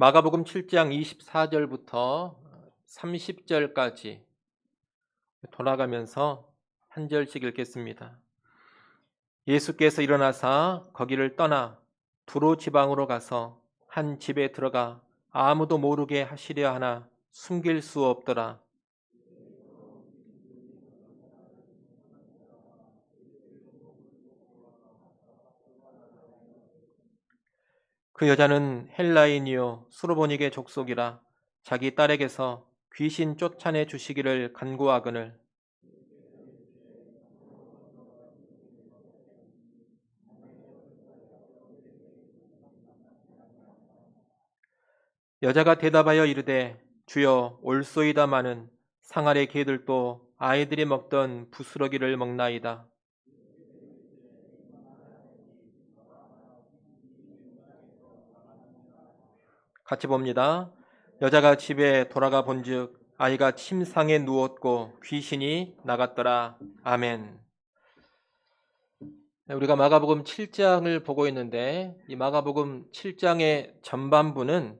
마가복음 7장 24절부터 30절까지 돌아가면서 한 절씩 읽겠습니다. 예수께서 일어나사 거기를 떠나 두로 지방으로 가서 한 집에 들어가 아무도 모르게 하시려 하나 숨길 수 없더라. 그 여자는 헬라인이요 수로보닉의 족속이라 자기 딸에게서 귀신 쫓아내 주시기를 간구하거늘 여자가 대답하여 이르되 주여 올소이다마는 상아의 개들도 아이들이 먹던 부스러기를 먹나이다. 같이 봅니다. 여자가 집에 돌아가 본즉 아이가 침상에 누웠고 귀신이 나갔더라. 아멘. 네, 우리가 마가복음 7장을 보고 있는데 이 마가복음 7장의 전반부는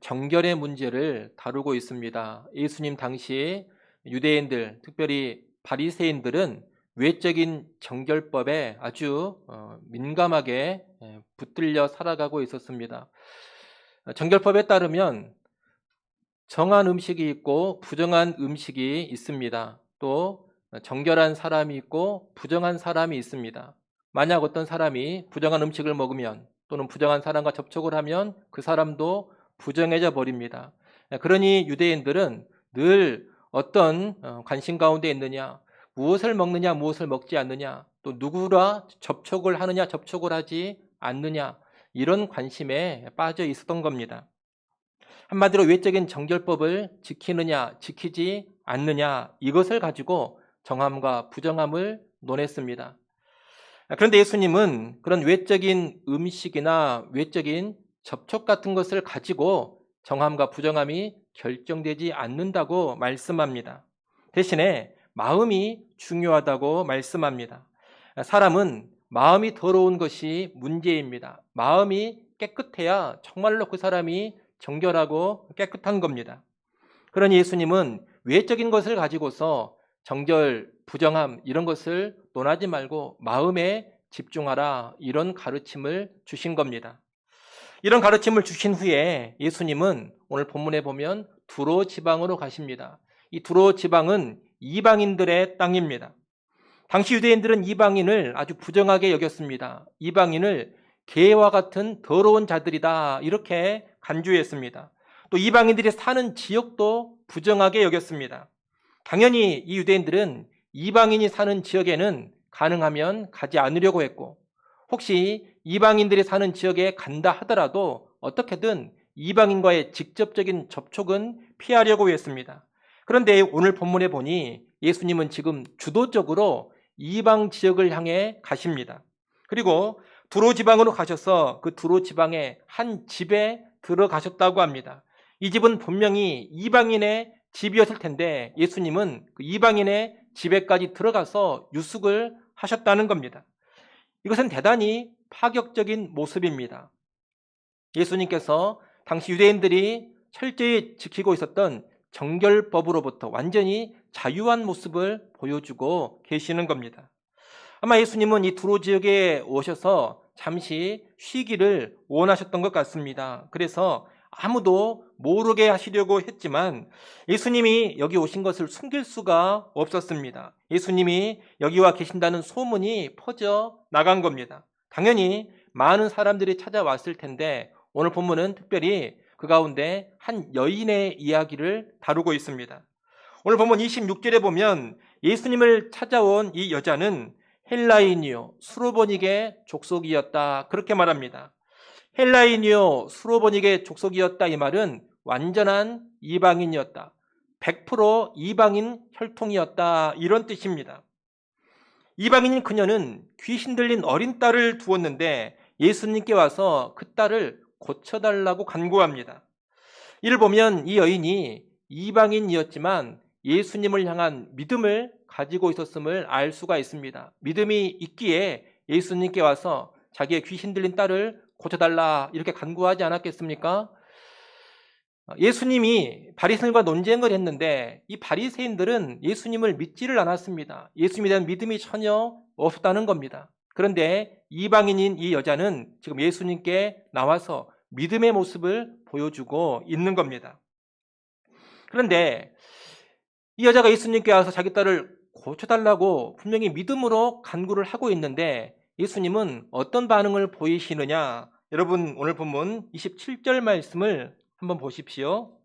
정결의 문제를 다루고 있습니다. 예수님 당시 유대인들, 특별히 바리새인들은 외적인 정결법에 아주 어, 민감하게 예, 붙들려 살아가고 있었습니다. 정결법에 따르면 정한 음식이 있고 부정한 음식이 있습니다. 또 정결한 사람이 있고 부정한 사람이 있습니다. 만약 어떤 사람이 부정한 음식을 먹으면 또는 부정한 사람과 접촉을 하면 그 사람도 부정해져 버립니다. 그러니 유대인들은 늘 어떤 어, 관심 가운데 있느냐, 무엇을 먹느냐, 무엇을 먹지 않느냐, 또 누구라 접촉을 하느냐, 접촉을 하지 않느냐, 이런 관심에 빠져 있었던 겁니다. 한마디로 외적인 정결법을 지키느냐, 지키지 않느냐, 이것을 가지고 정함과 부정함을 논했습니다. 그런데 예수님은 그런 외적인 음식이나 외적인 접촉 같은 것을 가지고 정함과 부정함이 결정되지 않는다고 말씀합니다. 대신에 마음이 중요하다고 말씀합니다. 사람은 마음이 더러운 것이 문제입니다. 마음이 깨끗해야 정말로 그 사람이 정결하고 깨끗한 겁니다. 그러니 예수님은 외적인 것을 가지고서 정결, 부정함 이런 것을 논하지 말고 마음에 집중하라 이런 가르침을 주신 겁니다. 이런 가르침을 주신 후에 예수님은 오늘 본문에 보면 두로 지방으로 가십니다. 이 두로 지방은 이방인들의 땅입니다. 당시 유대인들은 이방인을 아주 부정하게 여겼습니다. 이방인을 개와 같은 더러운 자들이다. 이렇게 간주했습니다. 또 이방인들이 사는 지역도 부정하게 여겼습니다. 당연히 이 유대인들은 이방인이 사는 지역에는 가능하면 가지 않으려고 했고, 혹시 이방인들이 사는 지역에 간다 하더라도 어떻게든 이방인과의 직접적인 접촉은 피하려고 했습니다. 그런데 오늘 본문에 보니 예수님은 지금 주도적으로 이방 지역을 향해 가십니다. 그리고 두로 지방으로 가셔서 그 두로 지방의 한 집에 들어가셨다고 합니다. 이 집은 분명히 이방인의 집이었을 텐데 예수님은 그 이방인의 집에까지 들어가서 유숙을 하셨다는 겁니다. 이것은 대단히 파격적인 모습입니다. 예수님께서 당시 유대인들이 철저히 지키고 있었던 정결법으로부터 완전히 자유한 모습을 보여주고 계시는 겁니다. 아마 예수님은 이 두로 지역에 오셔서 잠시 쉬기를 원하셨던 것 같습니다. 그래서 아무도 모르게 하시려고 했지만 예수님이 여기 오신 것을 숨길 수가 없었습니다. 예수님이 여기와 계신다는 소문이 퍼져 나간 겁니다. 당연히 많은 사람들이 찾아왔을 텐데 오늘 본문은 특별히 그 가운데 한 여인의 이야기를 다루고 있습니다. 오늘 보면 26절에 보면 예수님을 찾아온 이 여자는 헬라인이요 수로보닉의 족속이었다 그렇게 말합니다. 헬라인이요 수로보닉의 족속이었다 이 말은 완전한 이방인이었다. 100% 이방인 혈통이었다 이런 뜻입니다. 이방인인 그녀는 귀신 들린 어린 딸을 두었는데 예수님께 와서 그 딸을 고쳐달라고 간구합니다. 이를 보면 이 여인이 이방인이었지만 예수님을 향한 믿음을 가지고 있었음을 알 수가 있습니다. 믿음이 있기에 예수님께 와서 자기의 귀신 들린 딸을 고쳐달라 이렇게 간구하지 않았겠습니까? 예수님이 바리새인과 논쟁을 했는데 이 바리새인들은 예수님을 믿지를 않았습니다. 예수님에 대한 믿음이 전혀 없었다는 겁니다. 그런데 이방인인 이 여자는 지금 예수님께 나와서 믿음의 모습을 보여주고 있는 겁니다. 그런데 이 여자가 예수님께 와서 자기 딸을 고쳐달라고 분명히 믿음으로 간구를 하고 있는데 예수님은 어떤 반응을 보이시느냐? 여러분 오늘 본문 27절 말씀을 한번 보십시오.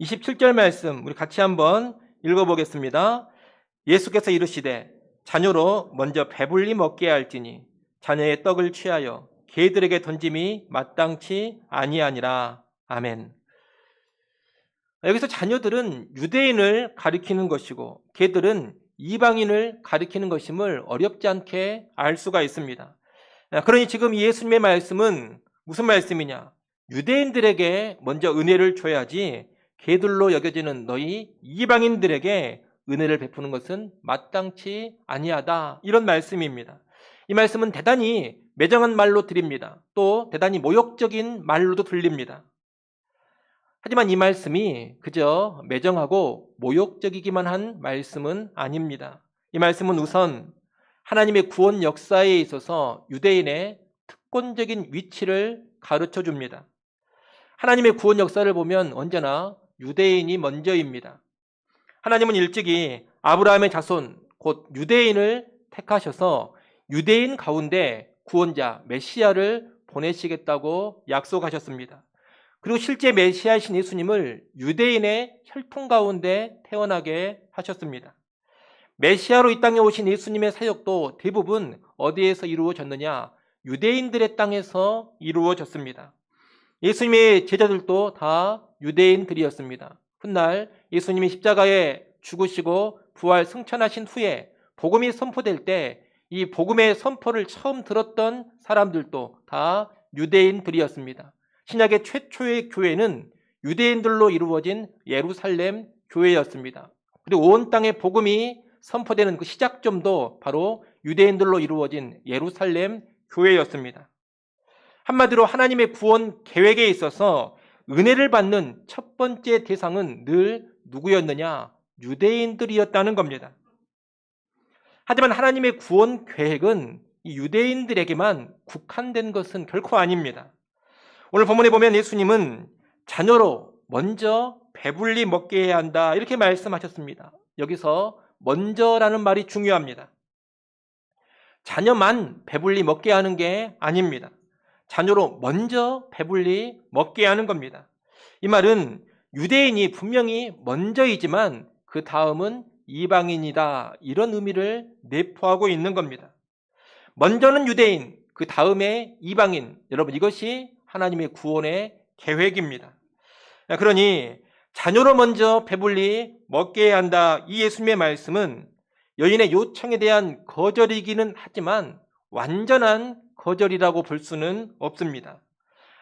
27절 말씀 우리 같이 한번 읽어보겠습니다. 예수께서 이르시되 자녀로 먼저 배불리 먹게 할지니 자녀의 떡을 취하여 개들에게 던짐이 마땅치 아니하니라. 아멘. 여기서 자녀들은 유대인을 가리키는 것이고 개들은 이방인을 가리키는 것임을 어렵지 않게 알 수가 있습니다. 그러니 지금 예수님의 말씀은 무슨 말씀이냐? 유대인들에게 먼저 은혜를 줘야지 개들로 여겨지는 너희 이방인들에게 은혜를 베푸는 것은 마땅치 아니하다. 이런 말씀입니다. 이 말씀은 대단히 매정한 말로 드립니다. 또 대단히 모욕적인 말로도 들립니다. 하지만 이 말씀이 그저 매정하고 모욕적이기만 한 말씀은 아닙니다. 이 말씀은 우선 하나님의 구원 역사에 있어서 유대인의 특권적인 위치를 가르쳐 줍니다. 하나님의 구원 역사를 보면 언제나 유대인이 먼저입니다. 하나님은 일찍이 아브라함의 자손, 곧 유대인을 택하셔서 유대인 가운데 구원자, 메시아를 보내시겠다고 약속하셨습니다. 그리고 실제 메시아이신 예수님을 유대인의 혈통 가운데 태어나게 하셨습니다. 메시아로 이 땅에 오신 예수님의 사역도 대부분 어디에서 이루어졌느냐? 유대인들의 땅에서 이루어졌습니다. 예수님의 제자들도 다 유대인들이었습니다. 훗날 예수님이 십자가에 죽으시고 부활 승천하신 후에 복음이 선포될 때 이 복음의 선포를 처음 들었던 사람들도 다 유대인들이었습니다. 신약의 최초의 교회는 유대인들로 이루어진 예루살렘 교회였습니다. 그리고 온 땅에 복음이 선포되는 그 시작점도 바로 유대인들로 이루어진 예루살렘 교회였습니다. 한마디로 하나님의 구원 계획에 있어서 은혜를 받는 첫 번째 대상은 늘 누구였느냐? 유대인들이었다는 겁니다. 하지만 하나님의 구원 계획은 이 유대인들에게만 국한된 것은 결코 아닙니다. 오늘 본문에 보면 예수님은 자녀로 먼저 배불리 먹게 해야 한다. 이렇게 말씀하셨습니다. 여기서 먼저라는 말이 중요합니다. 자녀만 배불리 먹게 하는 게 아닙니다. 자녀로 먼저 배불리 먹게 하는 겁니다. 이 말은 유대인이 분명히 먼저이지만 그 다음은 이방인이다. 이런 의미를 내포하고 있는 겁니다. 먼저는 유대인, 그 다음에 이방인. 여러분, 이것이 하나님의 구원의 계획입니다. 그러니 자녀로 먼저 배불리 먹게 해야 한다. 이 예수님의 말씀은 여인의 요청에 대한 거절이기는 하지만 완전한 거절이라고 볼 수는 없습니다.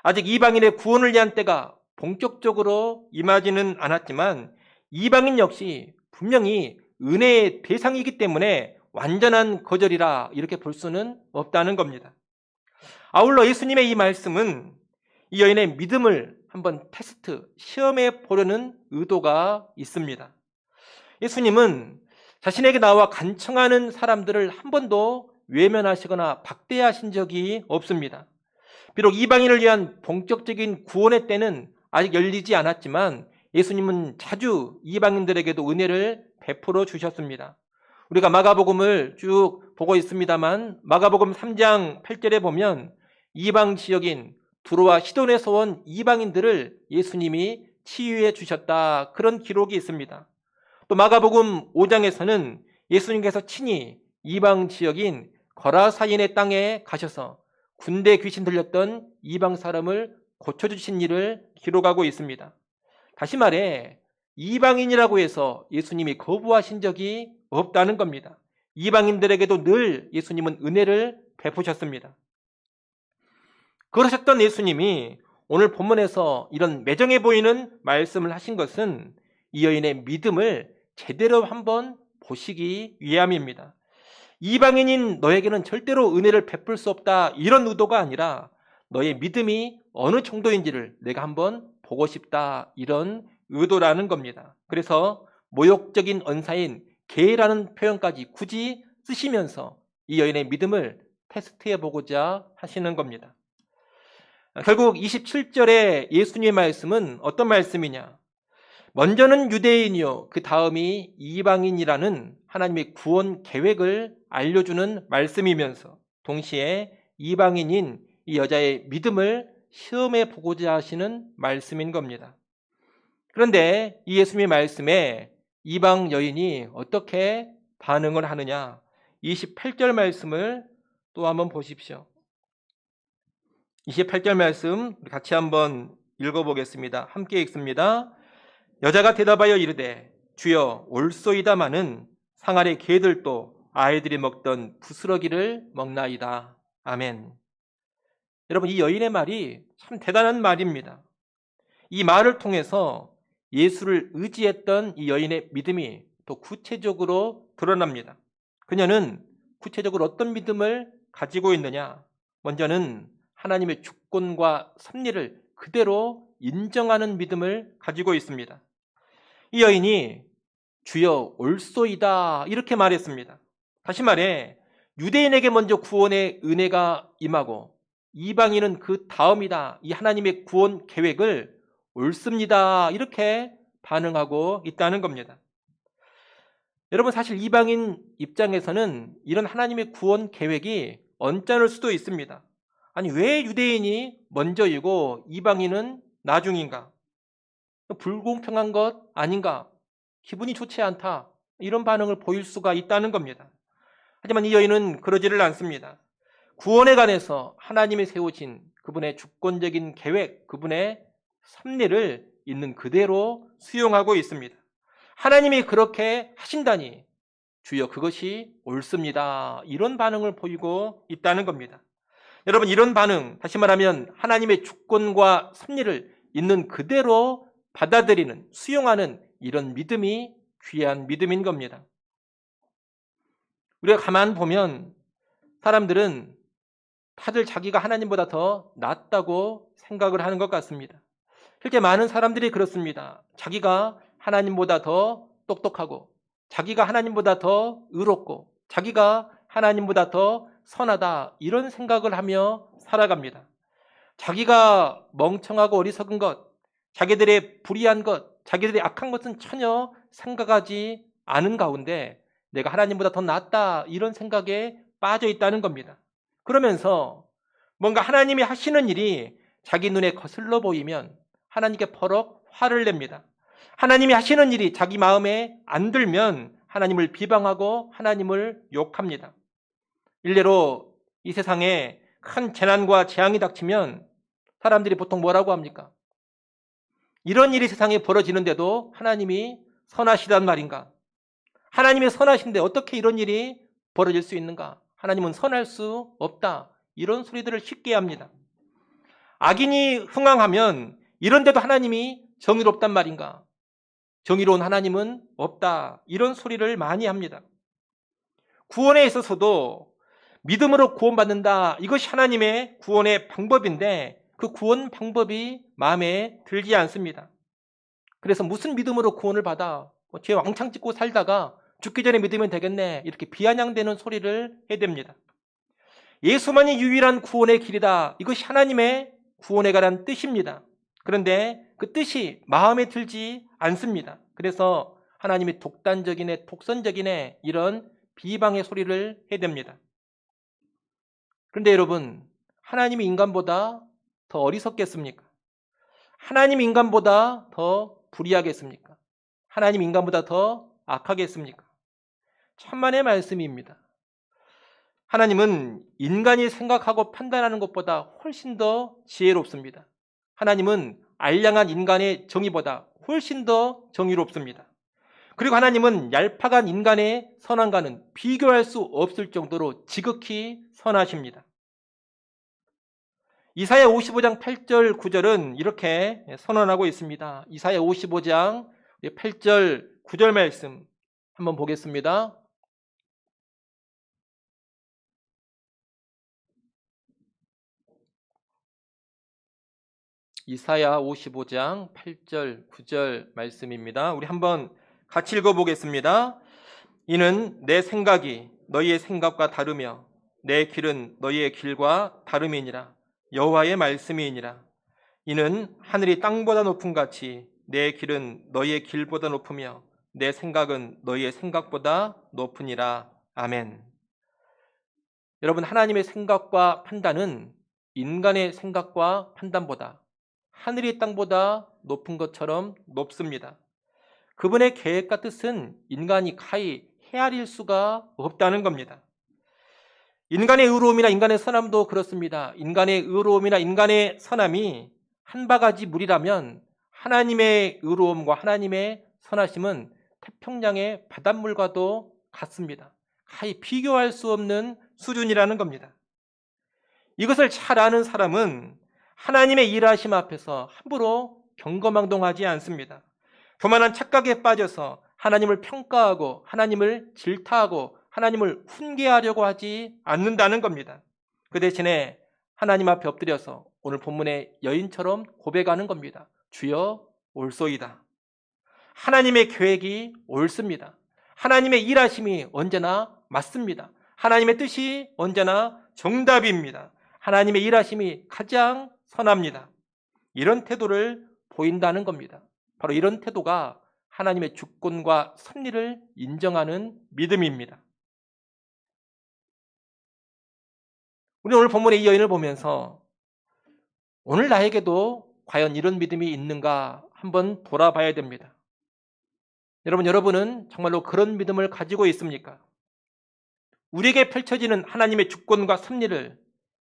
아직 이방인의 구원을 위한 때가 본격적으로 임하지는 않았지만 이방인 역시 분명히 은혜의 대상이기 때문에 완전한 거절이라 이렇게 볼 수는 없다는 겁니다. 아울러 예수님의 이 말씀은 이 여인의 믿음을 한번 테스트, 시험해 보려는 의도가 있습니다. 예수님은 자신에게 나와 간청하는 사람들을 한 번도 외면하시거나 박대하신 적이 없습니다. 비록 이방인을 위한 본격적인 구원의 때는 아직 열리지 않았지만 예수님은 자주 이방인들에게도 은혜를 베풀어 주셨습니다. 우리가 마가복음을 쭉 보고 있습니다만 마가복음 3장 8절에 보면 이방 지역인 두로와 시돈에서 온 이방인들을 예수님이 치유해 주셨다. 그런 기록이 있습니다. 또 마가복음 5장에서는 예수님께서 친히 이방 지역인 거라사인의 땅에 가셔서 군대 귀신 들렸던 이방 사람을 고쳐주신 일을 기록하고 있습니다. 다시 말해 이방인이라고 해서 예수님이 거부하신 적이 없다는 겁니다. 이방인들에게도 늘 예수님은 은혜를 베푸셨습니다. 그러셨던 예수님이 오늘 본문에서 이런 매정해 보이는 말씀을 하신 것은 이 여인의 믿음을 제대로 한번 보시기 위함입니다. 이방인인 너에게는 절대로 은혜를 베풀 수 없다 이런 의도가 아니라 너의 믿음이 어느 정도인지를 내가 한번 보고 싶다. 이런 의도라는 겁니다. 그래서 모욕적인 언사인 개라는 표현까지 굳이 쓰시면서 이 여인의 믿음을 테스트해 보고자 하시는 겁니다. 결국 27절의 예수님의 말씀은 어떤 말씀이냐? 먼저는 유대인이요, 그 다음이 이방인이라는 하나님의 구원 계획을 알려주는 말씀이면서 동시에 이방인인 이 여자의 믿음을 시험해 보고자 하시는 말씀인 겁니다. 그런데 이 예수님의 말씀에 이방 여인이 어떻게 반응을 하느냐? 28절 말씀을 또 한번 보십시오. 28절 말씀 같이 한번 읽어보겠습니다. 함께 읽습니다. 여자가 대답하여 이르되 주여 올소이다마는 상아래 개들도 아이들이 먹던 부스러기를 먹나이다. 아멘. 여러분 이 여인의 말이 참 대단한 말입니다. 이 말을 통해서 예수를 의지했던 이 여인의 믿음이 또 구체적으로 드러납니다. 그녀는 구체적으로 어떤 믿음을 가지고 있느냐? 먼저는 하나님의 주권과 섭리를 그대로 인정하는 믿음을 가지고 있습니다. 이 여인이 주여 올소이다 이렇게 말했습니다. 다시 말해 유대인에게 먼저 구원의 은혜가 임하고 이방인은 그 다음이다. 이 하나님의 구원 계획을 옳습니다. 이렇게 반응하고 있다는 겁니다. 여러분 사실 이방인 입장에서는 이런 하나님의 구원 계획이 언짢을 수도 있습니다. 아니 왜 유대인이 먼저이고 이방인은 나중인가? 불공평한 것 아닌가? 기분이 좋지 않다. 이런 반응을 보일 수가 있다는 겁니다. 하지만 이 여인은 그러지를 않습니다. 구원에 관해서 하나님이 세우신 그분의 주권적인 계획, 그분의 섭리를 있는 그대로 수용하고 있습니다. 하나님이 그렇게 하신다니 주여 그것이 옳습니다. 이런 반응을 보이고 있다는 겁니다. 여러분 이런 반응 다시 말하면 하나님의 주권과 섭리를 있는 그대로 받아들이는 수용하는 이런 믿음이 귀한 믿음인 겁니다. 우리가 가만 보면 사람들은 다들 자기가 하나님보다 더 낫다고 생각을 하는 것 같습니다. 실제 많은 사람들이 그렇습니다. 자기가 하나님보다 더 똑똑하고, 자기가 하나님보다 더 의롭고, 자기가 하나님보다 더 선하다, 이런 생각을 하며 살아갑니다. 자기가 멍청하고 어리석은 것, 자기들의 불의한 것, 자기들의 악한 것은 전혀 생각하지 않은 가운데 내가 하나님보다 더 낫다, 이런 생각에 빠져 있다는 겁니다. 그러면서 뭔가 하나님이 하시는 일이 자기 눈에 거슬러 보이면 하나님께 버럭 화를 냅니다. 하나님이 하시는 일이 자기 마음에 안 들면 하나님을 비방하고 하나님을 욕합니다. 일례로 이 세상에 큰 재난과 재앙이 닥치면 사람들이 보통 뭐라고 합니까? 이런 일이 세상에 벌어지는데도 하나님이 선하시단 말인가? 하나님이 선하신데 어떻게 이런 일이 벌어질 수 있는가? 하나님은 선할 수 없다. 이런 소리들을 쉽게 합니다. 악인이 흥황하면 이런데도 하나님이 정의롭단 말인가? 정의로운 하나님은 없다. 이런 소리를 많이 합니다. 구원에 있어서도 믿음으로 구원받는다. 이것이 하나님의 구원의 방법인데 그 구원 방법이 마음에 들지 않습니다. 그래서 무슨 믿음으로 구원을 받아? 뭐죄 왕창 찍고 살다가 죽기 전에 믿으면 되겠네. 이렇게 비아냥대는 소리를 해댑니다. 예수만이 유일한 구원의 길이다. 이것이 하나님의 구원에 관한 뜻입니다. 그런데 그 뜻이 마음에 들지 않습니다. 그래서 하나님이 독단적이네, 독선적이네, 이런 비방의 소리를 해댑니다. 그런데 여러분, 하나님이 인간보다 더 어리석겠습니까? 하나님 인간보다 더 불의하겠습니까? 하나님 인간보다 더 악하겠습니까? 천만의 말씀입니다. 하나님은 인간이 생각하고 판단하는 것보다 훨씬 더 지혜롭습니다. 하나님은 알량한 인간의 정의보다 훨씬 더 정의롭습니다. 그리고 하나님은 얄팍한 인간의 선함과는 비교할 수 없을 정도로 지극히 선하십니다. 이사야 55장 8절 9절은 이렇게 선언하고 있습니다. 이사야 55장 8절 9절 말씀 한번 보겠습니다. 이사야 55장 8절, 9절 말씀입니다. 우리 한번 같이 읽어보겠습니다. 이는 내 생각이 너희의 생각과 다르며 내 길은 너희의 길과 다름이니라. 여호와의 말씀이니라. 이는 하늘이 땅보다 높은 같이 내 길은 너희의 길보다 높으며 내 생각은 너희의 생각보다 높으니라. 아멘. 여러분, 하나님의 생각과 판단은 인간의 생각과 판단보다 하늘이 땅보다 높은 것처럼 높습니다. 그분의 계획과 뜻은 인간이 가히 헤아릴 수가 없다는 겁니다. 인간의 의로움이나 인간의 선함도 그렇습니다. 인간의 의로움이나 인간의 선함이 한 바가지 물이라면 하나님의 의로움과 하나님의 선하심은 태평양의 바닷물과도 같습니다. 가히 비교할 수 없는 수준이라는 겁니다. 이것을 잘 아는 사람은 하나님의 일하심 앞에서 함부로 경거망동하지 않습니다. 교만한 착각에 빠져서 하나님을 평가하고 하나님을 질타하고 하나님을 훈계하려고 하지 않는다는 겁니다. 그 대신에 하나님 앞에 엎드려서 오늘 본문의 여인처럼 고백하는 겁니다. 주여 올소이다. 하나님의 계획이 옳습니다. 하나님의 일하심이 언제나 맞습니다. 하나님의 뜻이 언제나 정답입니다. 하나님의 일하심이 가장 선합니다. 이런 태도를 보인다는 겁니다. 바로 이런 태도가 하나님의 주권과 섭리를 인정하는 믿음입니다. 우리 오늘 본문의 이 여인을 보면서 오늘 나에게도 과연 이런 믿음이 있는가 한번 돌아봐야 됩니다. 여러분, 여러분은 정말로 그런 믿음을 가지고 있습니까? 우리에게 펼쳐지는 하나님의 주권과 섭리를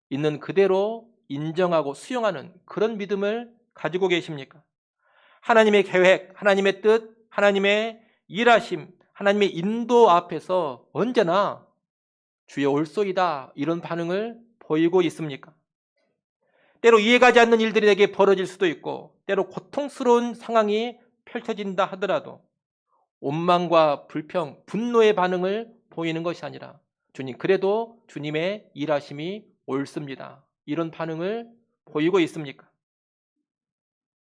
있는 그대로 인정하고 수용하는 그런 믿음을 가지고 계십니까? 하나님의 계획, 하나님의 뜻, 하나님의 일하심, 하나님의 인도 앞에서 언제나 주여 올소이다 이런 반응을 보이고 있습니까? 때로 이해가지 않는 일들이 내게 벌어질 수도 있고 때로 고통스러운 상황이 펼쳐진다 하더라도 원망과 불평, 분노의 반응을 보이는 것이 아니라 주님 그래도 주님의 일하심이 옳습니다. 이런 반응을 보이고 있습니까?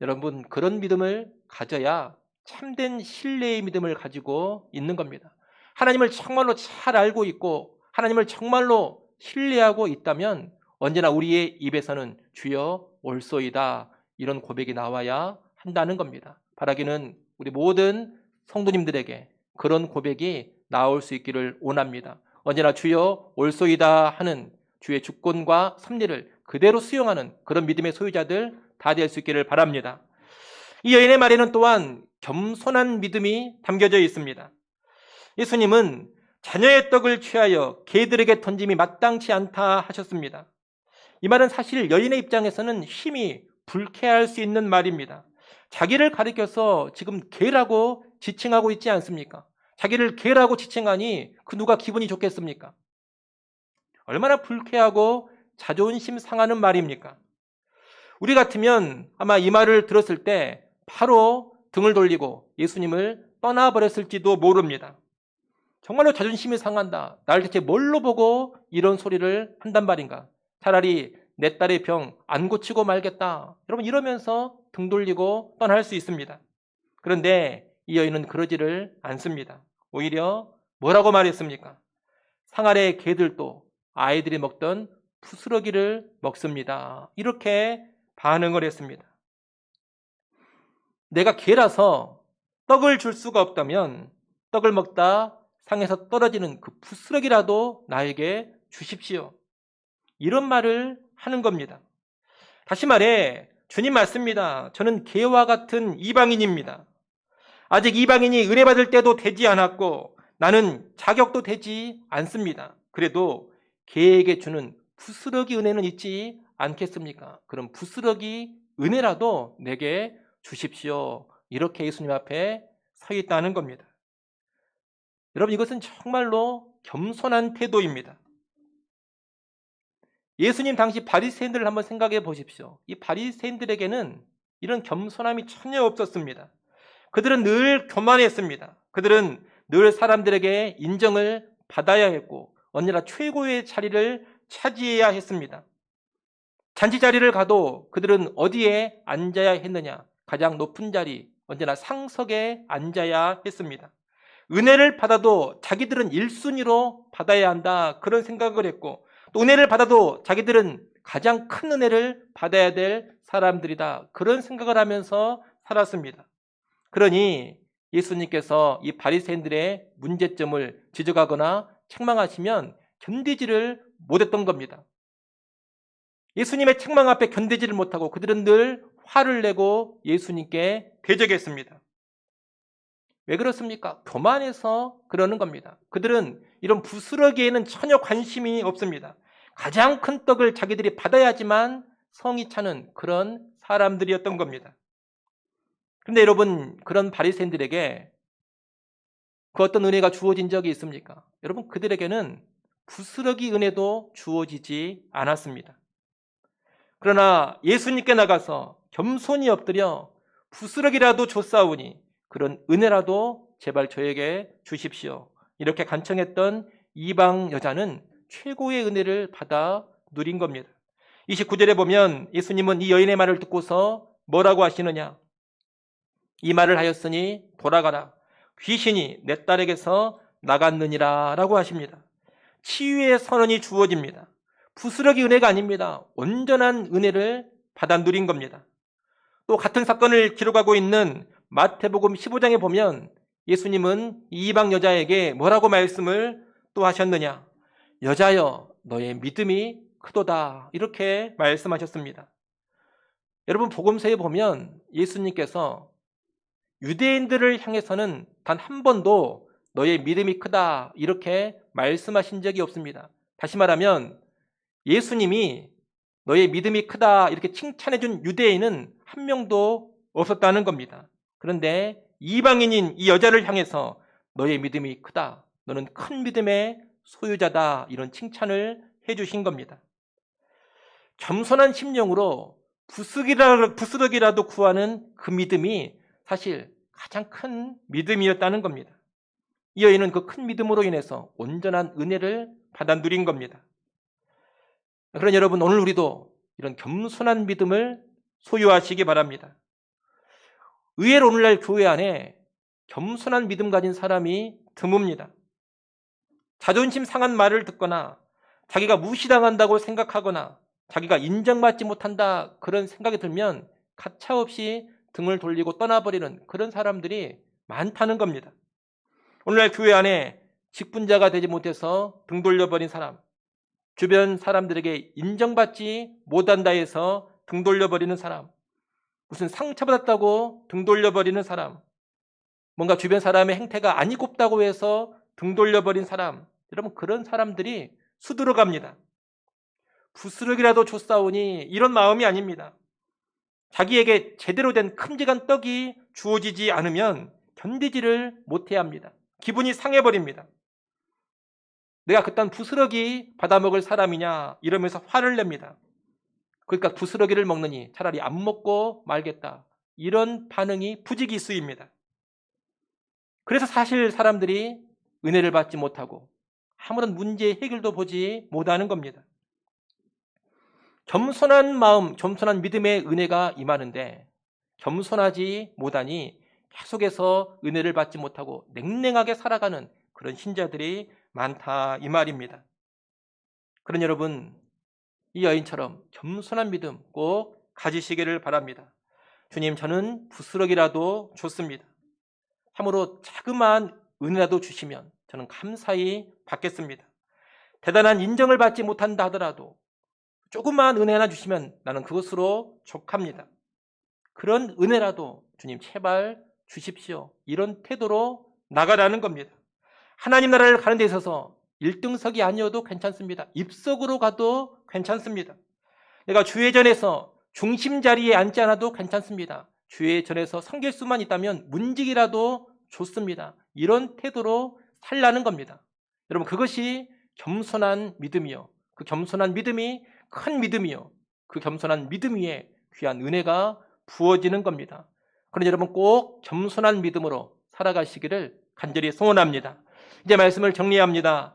여러분 그런 믿음을 가져야 참된 신뢰의 믿음을 가지고 있는 겁니다. 하나님을 정말로 잘 알고 있고 하나님을 정말로 신뢰하고 있다면 언제나 우리의 입에서는 주여 올소이다 이런 고백이 나와야 한다는 겁니다. 바라기는 우리 모든 성도님들에게 그런 고백이 나올 수 있기를 원합니다. 언제나 주여 올소이다 하는 주의 주권과 섭리를 그대로 수용하는 그런 믿음의 소유자들 다 될 수 있기를 바랍니다. 이 여인의 말에는 또한 겸손한 믿음이 담겨져 있습니다. 예수님은 자녀의 떡을 취하여 개들에게 던짐이 마땅치 않다 하셨습니다. 이 말은 사실 여인의 입장에서는 힘이 불쾌할 수 있는 말입니다. 자기를 가리켜서 지금 개라고 지칭하고 있지 않습니까? 자기를 개라고 지칭하니 그 누가 기분이 좋겠습니까? 얼마나 불쾌하고 자존심 상하는 말입니까? 우리 같으면 아마 이 말을 들었을 때 바로 등을 돌리고 예수님을 떠나버렸을지도 모릅니다. 정말로 자존심이 상한다. 나를 대체 뭘로 보고 이런 소리를 한단 말인가? 차라리 내 딸의 병 안 고치고 말겠다. 여러분 이러면서 등 돌리고 떠날 수 있습니다. 그런데 이 여인은 그러지를 않습니다. 오히려 뭐라고 말했습니까? 상아래 개들도 아이들이 먹던 부스러기를 먹습니다. 이렇게 반응을 했습니다. 내가 개라서 떡을 줄 수가 없다면 떡을 먹다 상에서 떨어지는 그 부스러기라도 나에게 주십시오. 이런 말을 하는 겁니다. 다시 말해, 주님 맞습니다. 저는 개와 같은 이방인입니다. 아직 이방인이 의뢰받을 때도 되지 않았고 나는 자격도 되지 않습니다. 그래도 개에게 주는 부스러기 은혜는 있지 않겠습니까? 그럼 부스러기 은혜라도 내게 주십시오. 이렇게 예수님 앞에 서 있다는 겁니다. 여러분 이것은 정말로 겸손한 태도입니다. 예수님 당시 바리새인들을 한번 생각해 보십시오. 이 바리새인들에게는 이런 겸손함이 전혀 없었습니다. 그들은 늘 교만했습니다. 그들은 늘 사람들에게 인정을 받아야 했고 언제나 최고의 자리를 차지해야 했습니다. 잔치 자리를 가도 그들은 어디에 앉아야 했느냐? 가장 높은 자리, 언제나 상석에 앉아야 했습니다. 은혜를 받아도 자기들은 1순위로 받아야 한다. 그런 생각을 했고, 또 은혜를 받아도 자기들은 가장 큰 은혜를 받아야 될 사람들이다. 그런 생각을 하면서 살았습니다. 그러니 예수님께서 이 바리새인들의 문제점을 지적하거나 책망하시면 견디지를 못했던 겁니다. 예수님의 책망 앞에 견디지를 못하고 그들은 늘 화를 내고 예수님께 대적했습니다. 왜 그렇습니까? 교만해서 그러는 겁니다. 그들은 이런 부스러기에는 전혀 관심이 없습니다. 가장 큰 떡을 자기들이 받아야지만 성이 차는 그런 사람들이었던 겁니다. 그런데 여러분 그런 바리새인들에게 그 어떤 은혜가 주어진 적이 있습니까? 여러분 그들에게는 부스러기 은혜도 주어지지 않았습니다. 그러나 예수님께 나가서 겸손히 엎드려 부스러기라도 줬사오니 그런 은혜라도 제발 저에게 주십시오. 이렇게 간청했던 이방 여자는 최고의 은혜를 받아 누린 겁니다. 29절에 보면 예수님은 이 여인의 말을 듣고서 뭐라고 하시느냐? 이 말을 하였으니 돌아가라. 귀신이 내 딸에게서 나갔느니라 라고 하십니다. 치유의 선언이 주어집니다. 부스러기 은혜가 아닙니다. 온전한 은혜를 받아 누린 겁니다. 또 같은 사건을 기록하고 있는 마태복음 15장에 보면 예수님은 이방 여자에게 뭐라고 말씀을 또 하셨느냐? 여자여, 너의 믿음이 크도다. 이렇게 말씀하셨습니다. 여러분, 복음서에 보면 예수님께서 유대인들을 향해서는 단 한 번도 너의 믿음이 크다. 이렇게 말씀하신 적이 없습니다. 다시 말하면 예수님이 너의 믿음이 크다. 이렇게 칭찬해 준 유대인은 한 명도 없었다는 겁니다. 그런데 이방인인 이 여자를 향해서 너의 믿음이 크다. 너는 큰 믿음의 소유자다. 이런 칭찬을 해 주신 겁니다. 겸손한 심령으로 부스기라, 부스러기라 도 구하는 그 믿음이 사실 가장 큰 믿음이었다는 겁니다. 이 여인은 그 큰 믿음으로 인해서 온전한 은혜를 받아 누린 겁니다. 그런 여러분, 오늘 우리도 이런 겸손한 믿음을 소유하시기 바랍니다. 의외로 오늘날 교회 안에 겸손한 믿음 가진 사람이 드뭅니다. 자존심 상한 말을 듣거나 자기가 무시당한다고 생각하거나 자기가 인정받지 못한다 그런 생각이 들면 가차없이 등을 돌리고 떠나버리는 그런 사람들이 많다는 겁니다. 오늘날 교회 안에 직분자가 되지 못해서 등 돌려버린 사람, 주변 사람들에게 인정받지 못한다 해서 등 돌려버리는 사람, 무슨 상처받았다고 등 돌려버리는 사람, 뭔가 주변 사람의 행태가 아니 곱다고 해서 등 돌려버린 사람, 여러분 그런 사람들이 수두룩합니다. 부스럭이라도 줬사오니 이런 마음이 아닙니다. 자기에게 제대로 된 큼직한 떡이 주어지지 않으면 견디지를 못해야 합니다. 기분이 상해버립니다. 내가 그딴 부스러기 받아먹을 사람이냐 이러면서 화를 냅니다. 그러니까 부스러기를 먹느니 차라리 안 먹고 말겠다. 이런 반응이 부직이 쓰입니다. 그래서 사실 사람들이 은혜를 받지 못하고 아무런 문제 해결도 보지 못하는 겁니다. 겸손한 마음, 겸손한 믿음의 은혜가 임하는데 겸손하지 못하니 계속해서 은혜를 받지 못하고 냉랭하게 살아가는 그런 신자들이 많다 이 말입니다. 그런 여러분 이 여인처럼 겸손한 믿음 꼭 가지시기를 바랍니다. 주님 저는 부스럭이라도 좋습니다. 참으로 자그마한 은혜라도 주시면 저는 감사히 받겠습니다. 대단한 인정을 받지 못한다 하더라도 조금만 은혜 하나 주시면 나는 그것으로 족합니다. 그런 은혜라도 주님 제발 주십시오. 이런 태도로 나가라는 겁니다. 하나님 나라를 가는 데 있어서 1등석이 아니어도 괜찮습니다. 입석으로 가도 괜찮습니다. 내가 주회전에서 중심 자리에 앉지 않아도 괜찮습니다. 주회전에서 섬길 수만 있다면 문직이라도 좋습니다. 이런 태도로 살라는 겁니다. 여러분 그것이 겸손한 믿음이요. 그 겸손한 믿음이 큰 믿음이요. 그 겸손한 믿음 위에 귀한 은혜가 부어지는 겁니다. 그러니 여러분 꼭 겸손한 믿음으로 살아가시기를 간절히 소원합니다. 이제 말씀을 정리합니다.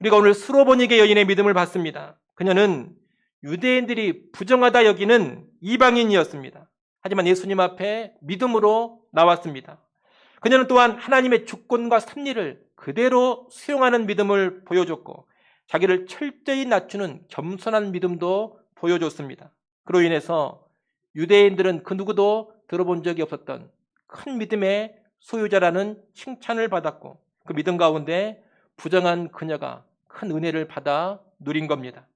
우리가 오늘 수로보니게 여인의 믿음을 봤습니다. 그녀는 유대인들이 부정하다 여기는 이방인이었습니다. 하지만 예수님 앞에 믿음으로 나왔습니다. 그녀는 또한 하나님의 주권과 섭리를 그대로 수용하는 믿음을 보여줬고 자기를 철저히 낮추는 겸손한 믿음도 보여줬습니다. 그로 인해서 유대인들은 그 누구도 들어본 적이 없었던 큰 믿음의 소유자라는 칭찬을 받았고 그 믿음 가운데 부정한 그녀가 큰 은혜를 받아 누린 겁니다.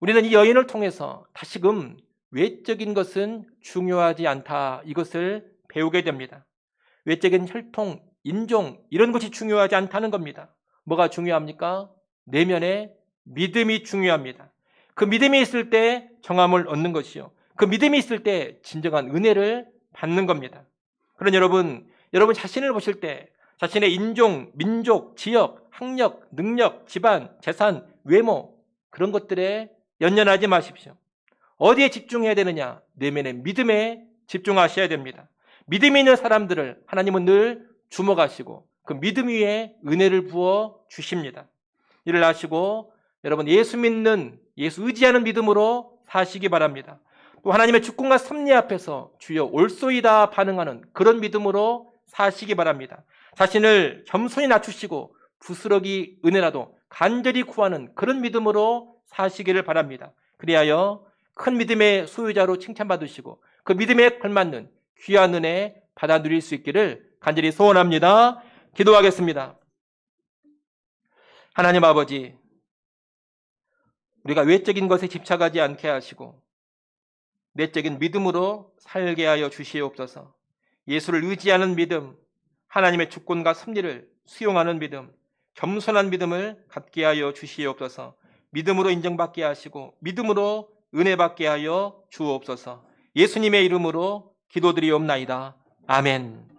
우리는 이 여인을 통해서 다시금 외적인 것은 중요하지 않다 이것을 배우게 됩니다. 외적인 혈통, 인종 이런 것이 중요하지 않다는 겁니다. 뭐가 중요합니까? 내면의 믿음이 중요합니다. 그 믿음이 있을 때 정함을 얻는 것이요. 그 믿음이 있을 때 진정한 은혜를 받는 겁니다. 그런 여러분, 여러분 자신을 보실 때 자신의 인종, 민족, 지역, 학력, 능력, 집안, 재산, 외모 그런 것들에 연연하지 마십시오. 어디에 집중해야 되느냐? 내면의 믿음에 집중하셔야 됩니다. 믿음이 있는 사람들을 하나님은 늘 주목하시고 그 믿음 위에 은혜를 부어 주십니다. 이를 아시고 여러분 예수 믿는 예수 의지하는 믿음으로 사시기 바랍니다. 또 하나님의 주권과 섭리 앞에서 주여 올소이다 반응하는 그런 믿음으로 사시기 바랍니다. 자신을 겸손히 낮추시고 부스러기 은혜라도 간절히 구하는 그런 믿음으로 사시기를 바랍니다. 그리하여 큰 믿음의 소유자로 칭찬받으시고 그 믿음에 걸맞는 귀한 은혜 받아 누릴 수 있기를 간절히 소원합니다. 기도하겠습니다. 하나님 아버지, 우리가 외적인 것에 집착하지 않게 하시고 내적인 믿음으로 살게 하여 주시옵소서. 예수를 의지하는 믿음, 하나님의 주권과 섭리를 수용하는 믿음, 겸손한 믿음을 갖게 하여 주시옵소서. 믿음으로 인정받게 하시고 믿음으로 은혜 받게 하여 주옵소서. 예수님의 이름으로 기도드리옵나이다. 아멘.